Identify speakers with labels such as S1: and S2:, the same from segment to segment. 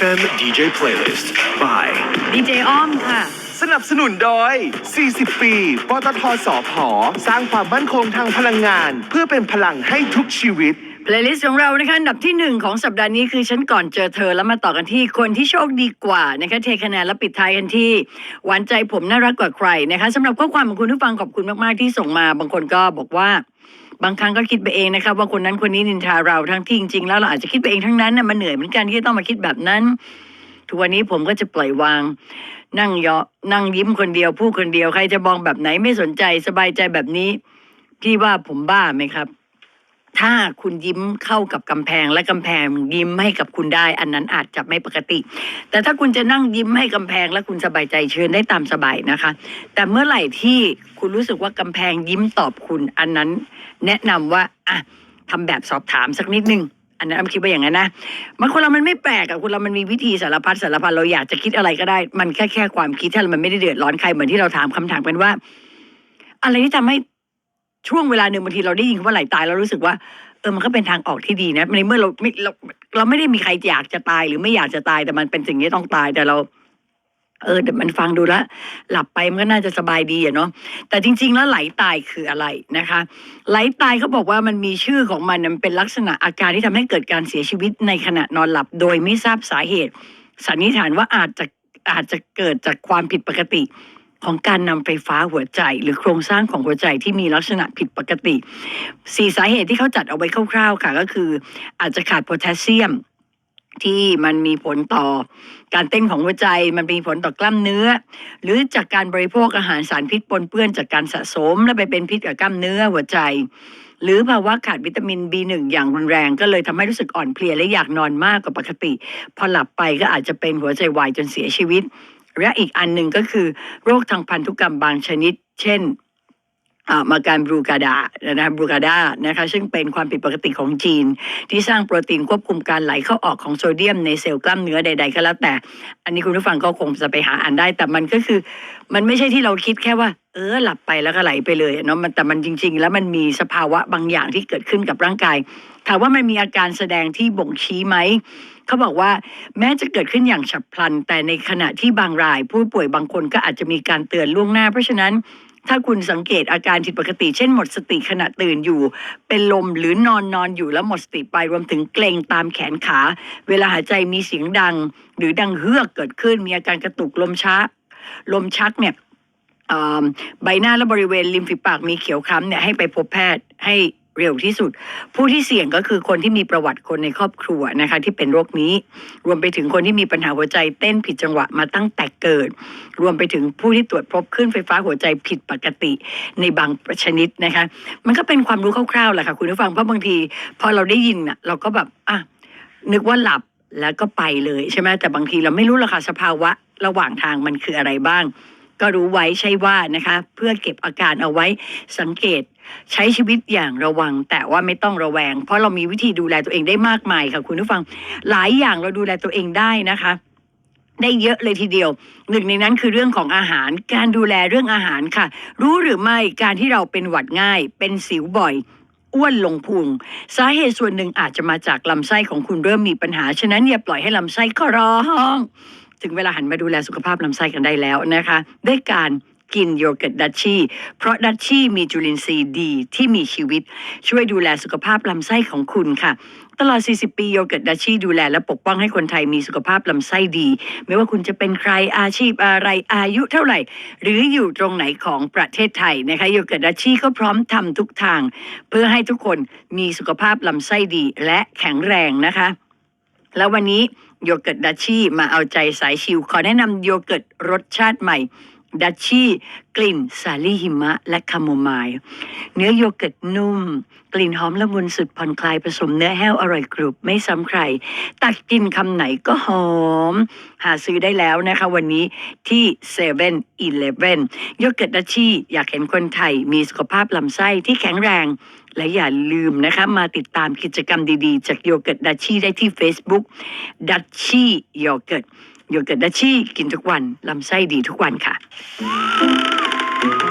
S1: FM DJ Playlist by
S2: ดีเจอ้อมค่ะ
S3: สนับสนุนโดย 40 ปี ปตทสอพอสร้างความมั่นคงทางพลังงาน เพื่อเป็นพลังให้ทุกชีวิต
S2: เพลย์ลิสต์ของเรานะคะอันดับที่หนึ่งของสัปดาห์นี้คือฉันก่อนเจอเธอแล้วมาต่อกันที่คนที่โชคดีกว่านะคะเทคะแนนและปิดท้ายกันที่ หวานใจผมน่ารักกว่าใครนะคะสำหรับข้อความของคุณผู้ฟังขอบคุณมาก ๆ ที่ส่งมา บางคนก็บอกว่า บางครั้งก็คิดไปเองนะครับว่าคนนั้นคนนี้นินทาเราทั้งที่จริงๆแล้วเราอาจจะคิดไปเองทั้งนั้นนะมันเหนื่อยเหมือนกันที่จะต้องมาคิดแบบนั้น ทุกวันนี้ผมก็จะปล่อยวาง นั่งยอนั่งยิ้มคนเดียวพูดคนเดียวใครจะมองแบบไหนไม่สนใจสบายใจแบบนี้ พี่ว่าผมบ้าไหมครับ ถ้าคุณยิ้มเข้ากับกำแพงและกำแพงยิ้มให้กับคุณได้ อันนั้นอาจจะไม่ปกติ แต่ถ้าคุณจะนั่งยิ้มให้กำแพงและคุณสบายใจเชิญได้ตามสบายนะคะ แต่เมื่อไหร่ที่คุณรู้สึกว่ากำแพงยิ้มตอบคุณ อันนั้น แนะนำว่าอะทำแบบสอบถามสักนิดนึงอันนั้นอ้ำคิดว่าอย่างนั้นนะมันคนเรามันไม่แปลกอะคนเรามันมีวิธีสารพัดสารพัดเราอยากจะคิดอะไรก็ได้ มันแค่แค่ความคิดถ้ามันไม่ได้เดือดร้อนใครเหมือนที่เราถามคำถามกันว่า อะไรที่ทำให้ ช่วงเวลาหนึ่งบางทีเราได้ยินคำว่าไหลตายเรารู้สึกว่าเออมันก็เป็นทางออกที่ดีนะในเมื่อเราไม่เราเราไม่ได้มีใครอยากจะตายหรือไม่อยากจะตายแต่มันเป็นสิ่งที่ต้องตายแต่เรา เออแต่มันฟังดูแล้วหลับไปมันก็น่าจะสบายดีอะเนาะแต่จริง ๆ แล้วไหลตายคืออะไรนะคะ ไหลตายเขาบอกว่ามันมีชื่อของมันมันเป็นลักษณะอาการที่ทำให้เกิดการเสียชีวิตในขณะนอนหลับ โดยไม่ทราบสาเหตุสันนิษฐานว่าอาจจะอาจจะเกิดจากความผิดปกติ ของการนำไฟฟ้าหัวใจ หรือโครงสร้างของหัวใจที่มีลักษณะผิดปกติสี่สาเหตุที่เขาจัดเอาไว้คร่าวๆค่ะก็คือ อาจจะขาดโพแทสเซียมที่มันมีผลต่อการเต้นของหัวใจ มันมีผลต่อกล้ามเนื้อ หรือจากการบริโภคอาหารสารพิษปนเปื้อนจากการสะสม และไปเป็นพิษกับกล้ามเนื้อหัวใจ หรือภาวะขาดวิตามิน B1 อย่างรุนแรง ก็เลยทำให้รู้สึกอ่อนเพลียและอยากนอนมากกว่าปกติ พอหลับไปก็อาจจะเป็นหัวใจวายจนเสียชีวิต และอีกอันหนึ่งก็คือโรคทางพันธุกรรมบางชนิด เช่นมาการบรูกาดานะบรูกาดานะคะซึ่งเป็นความผิดปกติของจีน ที่สร้างโปรตีนควบคุมการไหลเข้าออกของโซเดียมในเซลล์กล้ามเนื้อใด ๆ ก็แล้วแต่ อันนี้คุณผู้ฟังก็คงจะไปหาอ่านได้ แต่มันก็คือ มันไม่ใช่ที่เราคิดแค่ว่า เออหลับไปแล้วก็ไหลไปเลยเนาะมันแต่มันจริง ๆ แล้วมันมีสภาวะบางอย่างที่เกิดขึ้นกับร่างกายถามว่ามันมีอาการแสดงที่บ่งชี้ไหม เขาบอกว่าแม้จะเกิดขึ้นอย่างฉับพลัน แต่ในขณะที่บางราย ผู้ป่วยบางคนก็อาจจะมีการเตือนล่วงหน้า เพราะฉะนั้นถ้าคุณสังเกตอาการผิดปกติ เช่นหมดสติขณะตื่นอยู่ เป็นลมหรือนอนนอนอยู่แล้วหมดสติไปรวมถึงเกร็งตามแขนขา เวลาหายใจมีเสียงดัง หรือดังเฮือกเกิดขึ้น มีอาการกระตุกลมช้าลมชักเนี่ยใบหน้าและบริเวณริมฝีปากมีเขียวคล้ำเนี่ยให้ไปพบแพทย์ให้ เร็วที่สุด ผู้ที่เสี่ยงก็คือคนที่มีประวัติคนในครอบครัวนะคะที่เป็นโรคนี้ รวมไปถึงคนที่มีปัญหาหัวใจเต้นผิดจังหวะมาตั้งแต่เกิด รวมไปถึงผู้ที่ตรวจพบคลื่นไฟฟ้าหัวใจผิดปกติในบางชนิดนะคะ มันก็เป็นความรู้คร่าวๆแหละค่ะคุณผู้ฟังเพราะบางทีพอเราได้ยินอะเราก็แบบอะนึกว่าหลับแล้วก็ไปเลยใช่ไหมแต่บางทีเราไม่รู้หรอกค่ะสภาวะระหว่างทางมันคืออะไรบ้าง ก็รู้ไว้ใช่ว่านะคะ เพื่อเก็บอาการเอาไว้สังเกตใช้ชีวิตอย่างระวัง แต่ว่าไม่ต้องระแวง เพราะเรามีวิธีดูแลตัวเองได้มากมายค่ะคุณผู้ฟัง หลายอย่างเราดูแลตัวเองได้นะคะได้เยอะเลยทีเดียว หนึ่งในนั้นคือเรื่องของอาหาร การดูแลเรื่องอาหารค่ะ รู้หรือไม่การที่เราเป็นหวัดง่าย เป็นสิวบ่อยอ้วนลงพุงสาเหตุส่วนหนึ่งอาจจะมาจากลำไส้ของคุณเริ่มมีปัญหา ฉะนั้นอย่าปล่อยให้ลำไส้ขอร้อง ถึงเวลาหันมาดูแลสุขภาพลำไส้กันได้แล้วนะคะ ด้วยการกินโยเกิร์ตดัชชี่ เพราะดัชชี่มีจุลินทรีย์ดีที่มีชีวิต ช่วยดูแลสุขภาพลำไส้ของคุณค่ะ ตลอด 40 ปีโยเกิร์ตดัชชี่ดูแลและปกป้องให้คนไทยมีสุขภาพลำไส้ดี ไม่ว่าคุณจะเป็นใครอาชีพอะไรอายุเท่าไหร่ หรืออยู่ตรงไหนของประเทศไทยนะคะโยเกิร์ตดัชชี่ก็พร้อมทำทุกทาง เพื่อให้ทุกคนมีสุขภาพลำไส้ดีและแข็งแรงนะคะ แล้ววันนี้โยเกิร์ตดัชชี่มาเอาใจสายชิวขอแนะนำโยเกิร์ตรสชาติใหม่ ดัชชี่กลิ่นสาลี่หิมะ และคาโมไมล์เนื้อโยเกิร์ตนุ่ม กลิ่นหอมละมุนสุดผ่อนคลายผสมเนื้อแห้วอร่อยกรุบไม่ซ้ำใคร ตักกินคำไหนก็หอม หาซื้อได้แล้วนะคะวันนี้ที่7 e เ e ่ e อโยเกิร์ตดัชชี่อยากเห็นคนไทยมีสุขภาพลำไส้ที่แข็งแรง และอย่าลืมนะคะ มาติดตามกิจกรรมดีๆ จากโยเกิร์ตดัชชี่ได้ที่ Facebook ดัชชี่โยเกิร์ต โยเกิร์ตดัชชี่กินทุกวัน ลำไส้ดีทุกวันค่ะ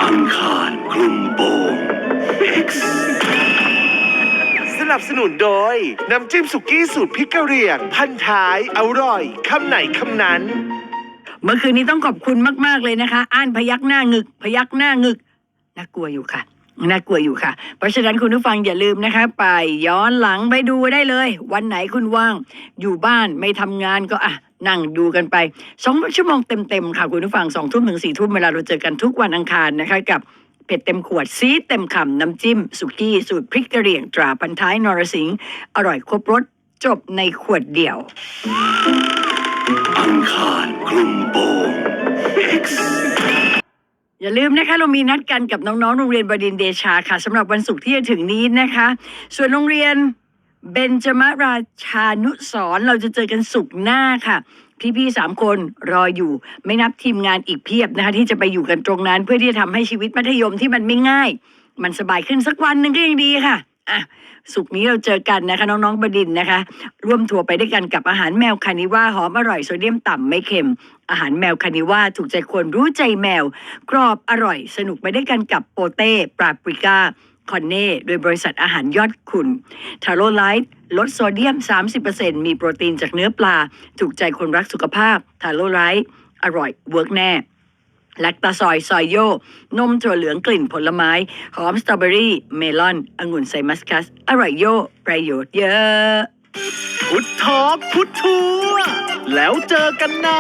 S1: อังคารคลุมโปง X
S3: สนับสนุนโดย น้ำจิ้มสุกี้สูตรพริกกะเหรี่ยง พันท้าย อร่อย คำไหนคำนั้น
S2: เมื่อคืนนี้ต้องขอบคุณมาก ๆ เลยนะคะ อ่านพยักหน้างึก พยักหน้างึก น่ากลัวอยู่ค่ะ น่ากลัวอยู่ค่ะ เพราะฉะนั้นคุณผู้ฟังอย่าลืมนะคะ ไปย้อนหลังไปดูได้เลย วันไหนคุณว่าง อยู่บ้านไม่ทำงานก็อะนั่งดูกันไปสองชั่วโมงเต็มๆค่ะคุณผู้ฟังสองทุ่มถึงสี่ทุ่มเวลาเราเจอกันทุกวันอังคารนะคะกับเผ็ดเต็มขวดซีเต็มคำน้ำจิ้ม สุกี้สูตรพริกกระเหรี่ยงตราพันท้ายนรสิงห์อร่อยครบรสจบในขวดเดียว
S1: อังคารคลุมโปง X
S2: อย่าลืมนะคะเรามีนัดกันกับน้องๆ โรงเรียนบดินเดชาค่ะสำหรับวันศุกร์ที่จะถึงนี้นะคะ ส่วนโรงเรียนเบญจมราชานุสรเราจะเจอกันศุกร์หน้าค่ะ พี่ๆสามคนรออยู่ ไม่นับทีมงานอีกเพียบนะคะ ที่จะไปอยู่กันตรงนั้น เพื่อที่จะทำให้ชีวิตมัธยมที่มันไม่ง่าย มันสบายขึ้นสักวันหนึ่งก็ยังดีค่ะ อะสุกนี้เราเจอกันนะคะน้องๆบดินนะคะ ร่วมทัวร์ไปด้วยกันกับอาหารแมวคานิว่าหอมอร่อยโซเดียมต่ำไม่เค็ม อาหารแมวคานิว่าถูกใจคนรู้ใจแมว กรอบอร่อย สนุกไปได้วยกันกับโปเต้ปราปริก้าคอนเน่โดยบริษัทอาหารยอดคุณทาโรไลท์ลดโซเดียม 30%มีโปรตีนจากเนื้อปลา ถูกใจคนรักสุขภาพทาโรไลท์อร่อยเวิร์กแน่ แลคตาซอยซอยโย นมถั่วเหลืองกลิ่นผลไม้ หอมสตรอเบอรี่ เมลอน องุ่นไซมัสคัส อร่อยโย ประโยชน์เยอะ
S1: พุททอกพุททัวแล้วเจอกันนะ